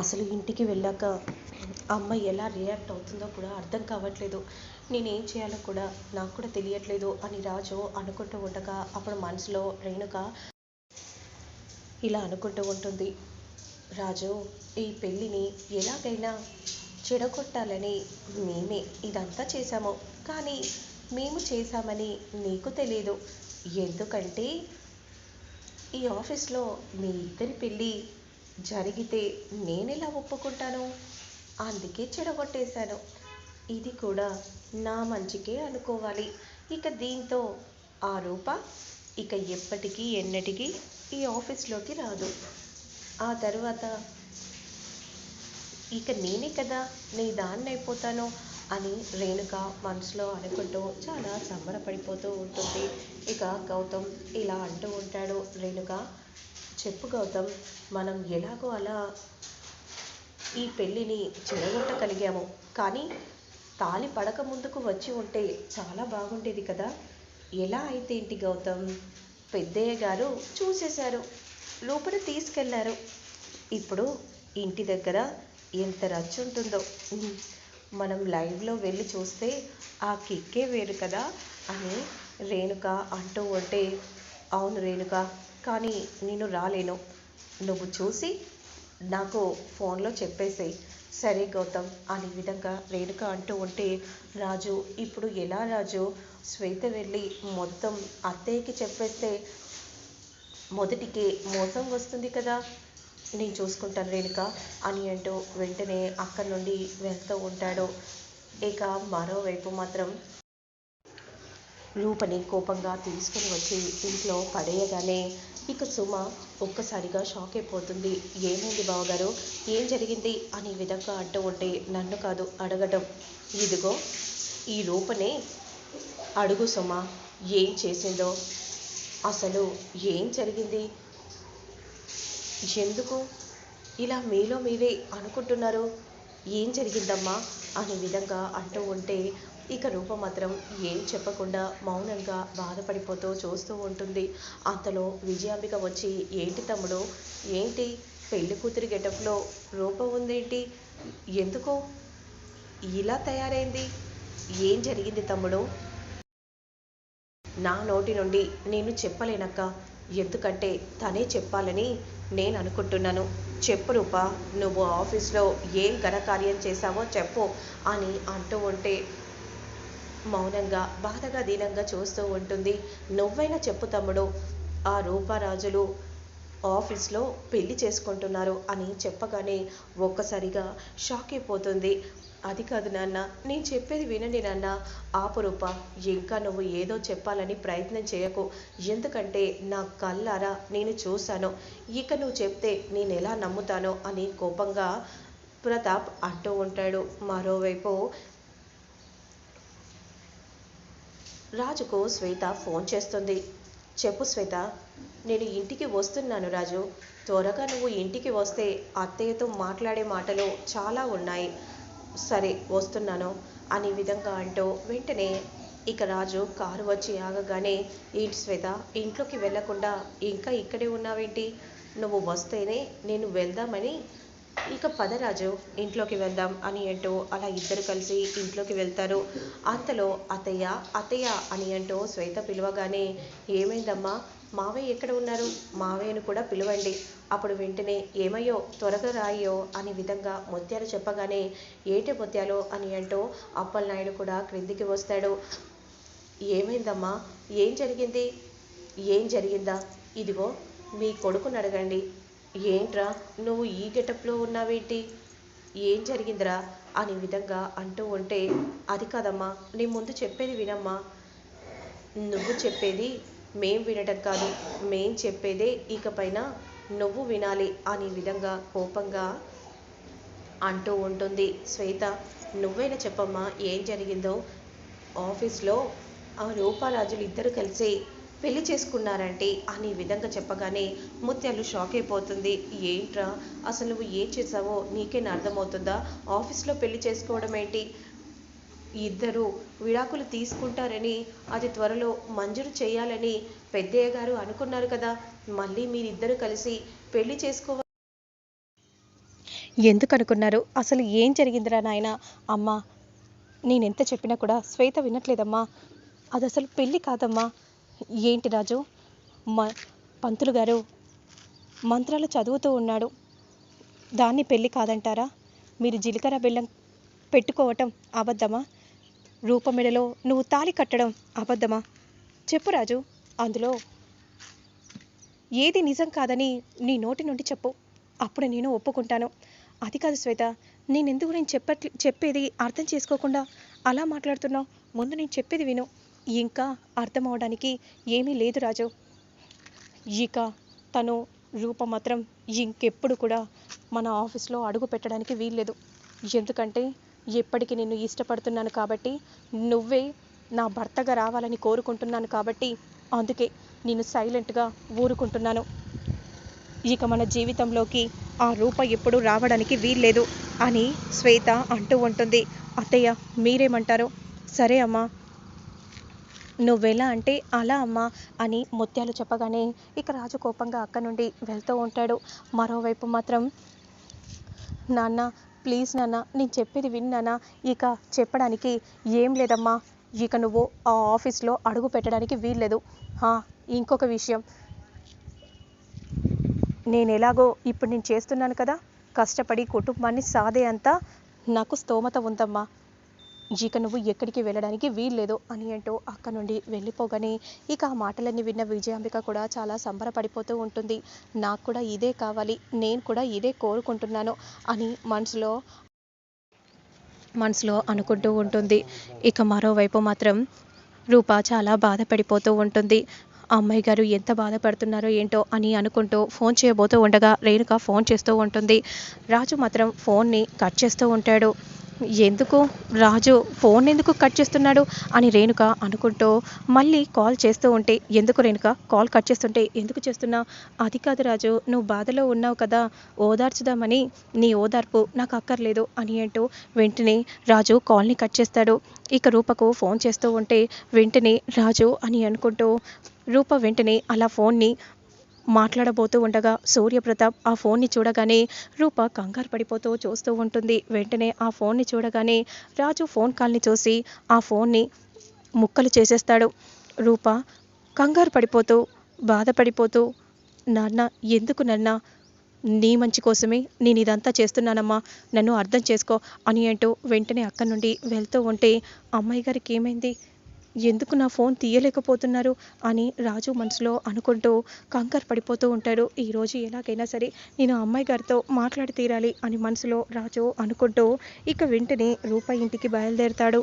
అసలు ఇంటికి వెళ్ళాక అమ్మ ఎలా రియాక్ట్ అవుతుందో కూడా అర్థం కావట్లేదు. నేనేం చేయాలో కూడా నాకు కూడా తెలియట్లేదు అని రాజు అనుకుంటూ ఉండగా అప్పుడు మనసులో రేణుక ఇలా అనుకుంటూ ఉంటుంది. రాజు ఈ పెళ్ళిని ఎలాగైనా చెడగొట్టాలని మేమే ఇదంతా చేశాము. కానీ మేము చేశామని నీకు తెలియదు ఎందుకంటే ఈ ఆఫీస్లో మీ ఇద్దరి పెళ్ళి జరిగితే నేనెలా ఒప్పుకుంటాను? అందుకే చెడగొట్టేశాను. ఇది కూడా నా మంచికే అనుకోవాలి. ఇక దీంతో ఆ రూప ఇక ఎప్పటికీ ఎన్నటికీ ఈ ఆఫీస్లోకి రాదు. ఆ తర్వాత ఇక నేనే కదా నీ దాన్ని అయిపోతాను అని రేణుక మనసులో అనుకుంటూ చాలా సంబరపడిపోతూ ఉంటుంది. ఇక గౌతమ్ ఇలా అంటూ ఉంటాడు. రేణుక చెప్పు గౌతమ్ మనం ఎలాగో అలా ఈ పెళ్ళిని చెడగొట్టగలిగాము కానీ తాలి పడక ముందుకు వచ్చి ఉంటే చాలా బాగుండేది కదా. ఎలా అయితే ఏంటి గౌతమ్ పెద్దయ్య గారు చూసేశారు లోపల తీసుకెళ్ళారు. ఇప్పుడు ఇంటి దగ్గర ఎంత రచ్చ ఉంటుందో. మనం లైవ్లో వెళ్ళి చూస్తే ఆ కిక్కే వేరు కదా అని రేణుక అంటూ ఉంటే అవును రేణుక కానీ నేను రాలేను. నువ్వు చూసి నాకు ఫోన్లో చెప్పేసేయ్. సరే గౌతమ్ అనే విధంగా రేణుక అంటూ ఉంటే రాజు ఇప్పుడు ఎలా రాజు? శ్వేత వెళ్ళి మొత్తం అత్తయ్యకి చెప్పేస్తే మొదటికే మోసం వస్తుంది కదా? నేను చూసుకుంటాను రేణుక అని అంటూ వెంటనే అక్కడి నుండి వెళ్తూ ఉంటాడు. ఇక మరోవైపు మాత్రం రూపని కోపంగా తీసుకుని వచ్చి ఇంట్లో పడేయగానే ఇక సుమ ఒక్కసారిగా షాక్ అయిపోతుంది. ఏమైంది బావగారు? ఏం జరిగింది? అనే విధంగా అంటూ ఉంటే నన్ను కాదు అడగడం ఇదిగో ఈ రూపనే అడుగు సుమ ఏం చేసిందో? అసలు ఏం జరిగింది? ఎందుకు ఇలా మీలో మీరే అనుకుంటున్నారు? ఏం జరిగిందమ్మా? అనే విధంగా అంటూ ఉంటే ఇక రూప మాత్రం ఏం చెప్పకుండా మౌనంగా బాధపడిపోతూ చూస్తూ ఉంటుంది. అంతలో విజయాంబిక వచ్చి ఏంటి తమ్ముడు? ఏంటి? పెళ్ళి కూతురి గెటప్లో రూప ఉందేంటి? ఎందుకో? ఇలా తయారైంది? ఏం జరిగింది తమ్ముడు? నా నోటి నుండి నేను చెప్పలేనక్క. ఎందుకంటే తనే చెప్పాలని నేను అనుకుంటున్నాను. చెప్పు రూప నువ్వు ఆఫీస్లో ఏం ఘనకార్యం చేశావో చెప్పు అని అంటూ ఉంటే మౌనంగా బాధగా దీనంగా చూస్తూ ఉంటుంది. నువ్వైనా చెప్పు తమ్ముడు ఆ రూపారాజులు ఆఫీస్లో పెళ్ళి చేసుకుంటున్నారు అని చెప్పగానే ఒక్కసారిగా షాక్ అయిపోతుంది. అది కాదు నాన్న నేను చెప్పేది వినండి నాన్న. ఆపురూప ఇంకా నువ్వు ఏదో చెప్పాలని ప్రయత్నం చేయకు. ఎందుకంటే నా కళ్ళారా నేను చూశాను. ఇక నువ్వు చెప్తే నేను ఎలా నమ్ముతానో అని కోపంగా ప్రతాప్ అంటూ ఉంటాడు. మరోవైపు రాజుకు శ్వేత ఫోన్ చేస్తుంది. చెప్పు శ్వేత నేను ఇంటికి వస్తున్నాను రాజు. త్వరగా నువ్వు ఇంటికి వస్తే అత్తయ్యతో మాట్లాడే మాటలు చాలా ఉన్నాయి. సరే వస్తున్నాను అనే విధంగా అంటూ వెంటనే ఇక రాజు కారు వచ్చి ఆగగానే ఏంటి శ్వేత ఇంట్లోకి వెళ్ళకుండా ఇంకా ఇక్కడే ఉన్నావేంటి? నువ్వు వస్తేనే నేను వెళ్దామని ఇక పదరాజు ఇంట్లోకి వెళ్దాం అని అంటూ అలా ఇద్దరు కలిసి ఇంట్లోకి వెళ్తారు. అంతలో అత్తయ్య అత్తయ్య అని అంటూ శ్వేత పిలవగానే ఏమైందమ్మా? మావయ్య ఎక్కడ ఉన్నారు? మావయ్యను కూడా పిలవండి. అప్పుడు వెంటనే ఏమయ్యో త్వరగా రాయో అనే విధంగా ముత్యాలు చెప్పగానే ఏటి ముత్యాలు? అని అంటూ అప్పలనాయుడు కూడా క్రిందికి వస్తాడు. ఏమైందమ్మా? ఏం జరిగింది? ఏం జరిగిందా? ఇదిగో మీ కొడుకుని అడగండి. ఏంట్రా నువ్వు ఈ గెటప్లో ఉన్నావేంటి? ఏం జరిగిందిరా? అనే విధంగా అంటూ ఉంటే అది కాదమ్మా నీ ముందు చెప్పేది వినమ్మా. నువ్వు చెప్పేది మేం వినటం కాదు మేం చెప్పేదే ఇకపైన నువ్వు వినాలి అనే విధంగా కోపంగా అంటూ ఉంటుంది. శ్వేత నువ్వైనా చెప్పమ్మా ఏం జరిగిందో? ఆఫీస్లో ఆ రూపారాజులు ఇద్దరు కలిసి పెళ్ళి చేసుకున్నారంటే అని విధంగా చెప్పగానే ముత్యాలు షాక్ అయిపోతుంది. ఏంట్రా? అసలు నువ్వు ఏం చేసావో నీకేనా అర్థమవుతుందా? ఆఫీస్లో పెళ్ళి చేసుకోవడం ఏంటి? ఇద్దరు విడాకులు తీసుకుంటారని అది త్వరలో మంజూరు చేయాలని పెద్దయ్య గారు అనుకున్నారు కదా. మళ్ళీ మీరిద్దరు కలిసి పెళ్ళి చేసుకోవాలి ఎందుకు అనుకున్నారు? అసలు ఏం జరిగిందిరా నాయన? అమ్మా నేనెంత చెప్పినా కూడా శ్వేత వినట్లేదమ్మా. అది అసలు పెళ్ళి కాదమ్మా. ఏంటి రాజు? మ పంతులు గారు మంత్రాలు చదువుతూ ఉన్నాడు. దాన్ని పెళ్ళి కాదంటారా? మీరు జీలకర్ర బెల్లం పెట్టుకోవటం అబద్ధమా? రూపమెడలో నువ్వు తాళి కట్టడం అబద్ధమా? చెప్పు రాజు. అందులో ఏది నిజం కాదని నీ నోటి నుండి చెప్పు. అప్పుడు నేను ఒప్పుకుంటాను. అది కాదు శ్వేత నేనెందుకు నేను చెప్పట్లే చెప్పేది అర్థం చేసుకోకుండా అలా మాట్లాడుతున్నావు? ముందు నేను చెప్పేది విను. ఇంకా అర్థం అవడానికి ఏమీ లేదు రాజు. ఇక తను రూప మాత్రం ఇంకెప్పుడు కూడా మన ఆఫీస్లో అడుగు పెట్టడానికి వీల్లేదు. ఎందుకంటే ఎప్పటికీ నిన్ను ఇష్టపడుతున్నాను కాబట్టి నువ్వే నా భర్తగా రావాలని కోరుకుంటున్నాను కాబట్టి అందుకే నేను సైలెంట్గా ఊరుకుంటున్నాను. ఇక మన జీవితంలోకి ఆ రూప ఎప్పుడు రావడానికి వీల్లేదు అని శ్వేత అంటూ ఉంటుంది. అత్తయ్య మీరేమంటారు? సరే అమ్మా నువ్వెలా అంటే అలా అమ్మా అని ముత్యాలు చెప్పగానే ఇక రాజు కోపంగా అక్క నుండి వెళ్తూ ఉంటాడు. మరోవైపు మాత్రం నాన్న ప్లీజ్ నాన్న నేను చెప్పేది విన్నానా ఇక చెప్పడానికి ఏం లేదమ్మా. ఇక నువ్వు ఆ ఆఫీస్లో అడుగు పెట్టడానికి వీల్లేదు. హా, ఇంకొక విషయం. నేను ఎలాగో ఇప్పుడు నేను చేస్తున్నాను కదా. కష్టపడి కుటుంబాన్ని సాదే అంతా నాకు స్తోమత ఉందమ్మా. జీక నువ్వు ఎక్కడికి వెళ్ళడానికి వీల్లేదు అని అంటూ అక్క నుండి వెళ్ళిపోగానే ఇక ఆ మాటలన్నీ విన్న విజయాంబిక కూడా చాలా సంబరపడిపోతూ ఉంటుంది. నాకు కూడా ఇదే కావాలి నేను కూడా ఇదే కోరుకుంటున్నాను అని మనసులో మనసులో అనుకుంటూ ఉంటుంది. ఇక మరోవైపు మాత్రం రూప చాలా బాధపడిపోతూ ఉంటుంది. అమ్మాయి గారు ఎంత బాధపడుతున్నారో ఏంటో అని అనుకుంటూ ఫోన్ చేయబోతూ ఉండగా రేణుక ఫోన్ చేస్తూ ఉంటుంది. రాజు మాత్రం ఫోన్ని కట్ చేస్తూ ఉంటాడు. ఎందుకు రాజు ఫోన్ ఎందుకు కట్ చేస్తున్నాడు అని రేణుక అనుకుంటూ మళ్ళీ కాల్ చేస్తూ ఉంటే ఎందుకు రేణుక? కాల్ కట్ చేస్తుంటే ఎందుకు చేస్తున్నా? అది కాదు రాజు నువ్వు బాధలో ఉన్నావు కదా ఓదార్చుదామని. నీ ఓదార్పు నాకు అక్కర్లేదు అని అంటూ వెంటనే రాజు కాల్ని కట్ చేస్తాడు. ఇక రూపకు ఫోన్ చేస్తూ ఉంటే వెంటనే రాజు అని అనుకుంటూ రూప వెంటనే అలా ఫోన్ని మాట్లాడబోతూ ఉండగా సూర్యప్రతాప్ ఆ ఫోన్ని చూడగానే రూప కంగారు పడిపోతూ చూస్తూ ఉంటుంది. వెంటనే ఆ ఫోన్ని చూడగానే రాజు ఫోన్ కాల్ని చూసి ఆ ఫోన్ని ముక్కలు చేసేస్తాడు. రూప కంగారు పడిపోతూ బాధపడిపోతూ నాన్న ఎందుకు నాన్న? నీ మంచి కోసమే నేను ఇదంతా చేస్తున్నానమ్మా. నన్ను అర్థం చేసుకో అని అంటూ వెంటనే అక్కడి నుండి వెళ్తూ ఉంటే అమ్మాయి గారికి ఏమైంది? ఎందుకు నా ఫోన్ తీయలేకపోతున్నారు అని రాజు మనసులో అనుకుంటూ కంకర్ పడిపోతూ ఉంటాడు. ఈరోజు ఎలాగైనా సరే నేను అమ్మాయి గారితో మాట్లాడి తీరాలి అని మనసులో రాజు అనుకుంటూ ఇక వెంటనే రూపాయి ఇంటికి బయలుదేరతాడు.